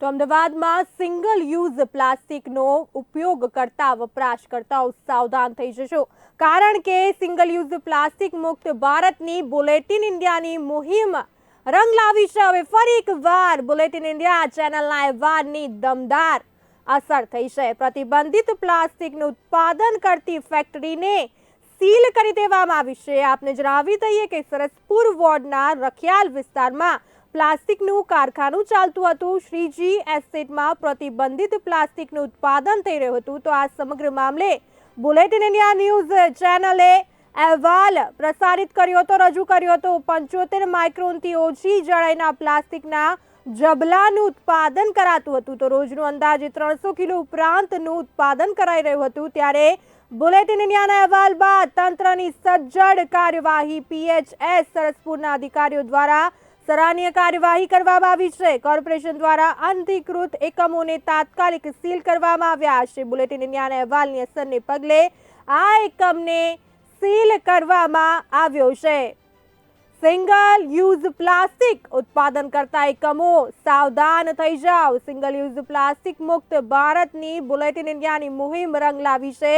તો અમદાવાદમાં single use પ્લાસ્ટિકનો ઉપયોગ કરતા વપરાશકર્તાઓ સાવધાન થઈ જશો. કારણ કે સિંગલ યુઝ પ્લાસ્ટિક મુક્ત ભારતની બુલેટિન ઇન્ડિયાની મુહિમ રંગ લાવી છે. હવે ફરી એક વાર બુલેટિન ઇન્ડિયા ચેનલના અહેવાલની દમદાર અસર થઈ છે. પ્રતિબંધિત પ્લાસ્ટિકનું ઉત્પાદન કરતી ફેક્ટરીને સીલ કરી દેવામાં આવી છે. આપને જણાવી દઈએ કે સરસપુર વોર્ડના રખિયાલ વિસ્તારમાં પ્લાસ્ટિકનું કારખાનું ચાલતું હતું. શ્રીજી એસ્ટેટમાં પ્રતિબંધિત પ્લાસ્ટિકનું ઉત્પાદન થઈ રહ્યું હતું. તો આ સમગ્ર મામલે બુલેટિન ઇન્ડિયા ન્યૂઝ ચેનલે અહેવાલ પ્રસારિત કર્યો હતો, રજૂ કર્યો હતો. પંચોતેર માઇક્રોનથી ઓછી જળાઈના પ્લાસ્ટિકના જબલાનું ઉત્પાદન કરાતું હતું. તો રોજનું અંદાજે ત્રણસો કિલો ઉપરાંતનું ઉત્પાદન કરાઈ રહ્યું હતું. ત્યારે બુલેટિન ઇન્ડિયાના અહેવાલ બાદ તંત્રની સજ્જડ કાર્યવાહી પીએચએસ સરસપુરના અધિકારીઓ દ્વારા સરાહનીય કાર્યવાહી કરવામાં આવી છે. કોર્પોરેશન દ્વારા અનધિકૃત એકમોને તાત્કાલિક સીલ કરવામાં આવ્યા છે. બુલેટિન ઇન્ડિયાના અહેવાલની અસરને પગલે આ એકમને સીલ કરવામાં આવ્યો છે. સિંગલ યુઝ પ્લાસ્ટિક ઉત્પાદન કરતા એકમો સાવધાન થઈ જાઓ. સિંગલ યુઝ પ્લાસ્ટિક મુક્ત ભારતની બુલેટિન ઇન્ડિયાની મુહિમ રંગ લાવી છે.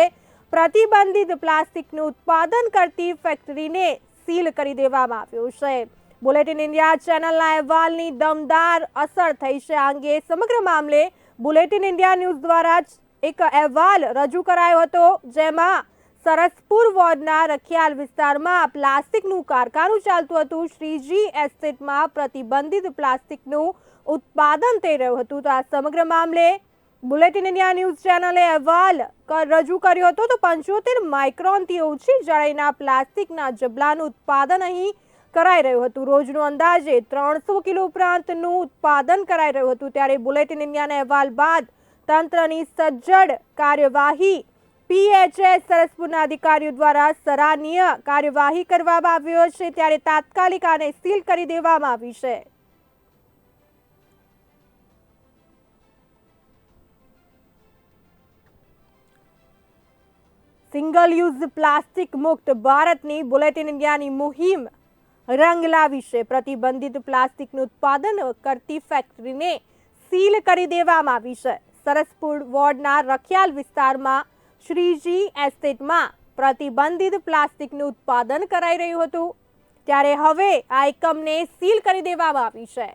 પ્રતિબંધિત પ્લાસ્ટિકનું ઉત્પાદન કરતી ફેક્ટરીને સીલ કરી દેવામાં આવ્યું છે. બુલેટિન ઇન્ડિયા ચેનલના અહેવાલની દમદાર અસર થઈ છે આ અંગે સમગ્ર મામલે બુલેટિન ઇન્ડિયા ન્યૂઝ દ્વારા જ એક અહેવાલ રજૂ કરાયો હતો, જેમાં સરસપુર વોર્ડના રખિયાલ વિસ્તારમાં પ્લાસ્ટિકનું કારખાનું ચાલતું હતું. શ્રીજી એસ્ટેટમાં પ્રતિબંધિત પ્લાસ્ટિકનું ઉત્પાદન થઈ રહ્યું હતું. તો આ સમગ્ર મામલે બુલેટિન ઇન્ડિયા ન્યૂઝ ચેનલે અહેવાલ રજૂ કર્યો હતો તો પંચોતેર માઇક્રોનથી ઓછી જાડાઈના પ્લાસ્ટિકના જબલાનું ઉત્પાદન અહીં કરાઈ રહ્યું હતું. રોજનું અંદાજે ત્રણસો કિલો ઉપરાંતનું ઉત્પાદન કરાઈ રહ્યું હતું. ત્યારે બુલેટિન ઇન્ડિયાના અહેવાલ બાદ તંત્રની સજ્જડ કાર્યવાહી પીએચએસ સરસપુરના અધિકારીઓ દ્વારા સરાહનીય કાર્યવાહી કરવામાં આવ્યો છે. ત્યારે તાત્કાલિક આને સીલ કરી દેવામાં આવી છે. સિંગલ યુઝ પ્લાસ્ટિક મુક્ત ભારતની બુલેટિન ઇન્ડિયાની મુહિમ રંગ લાવી છે. પ્રતિબંધિત પ્લાસ્ટિકનું ઉત્પાદન કરતી ફેક્ટરીને સીલ કરી દેવામાં આવી છે. સરસપુર વોર્ડના રખિયાલ વિસ્તારમાં શ્રીજી એસ્ટેટમાં પ્રતિબંધિત પ્લાસ્ટિકનું ઉત્પાદન કરાઈ રહ્યું હતું. ત્યારે હવે આ એકમને સીલ કરી દેવામાં આવી છે.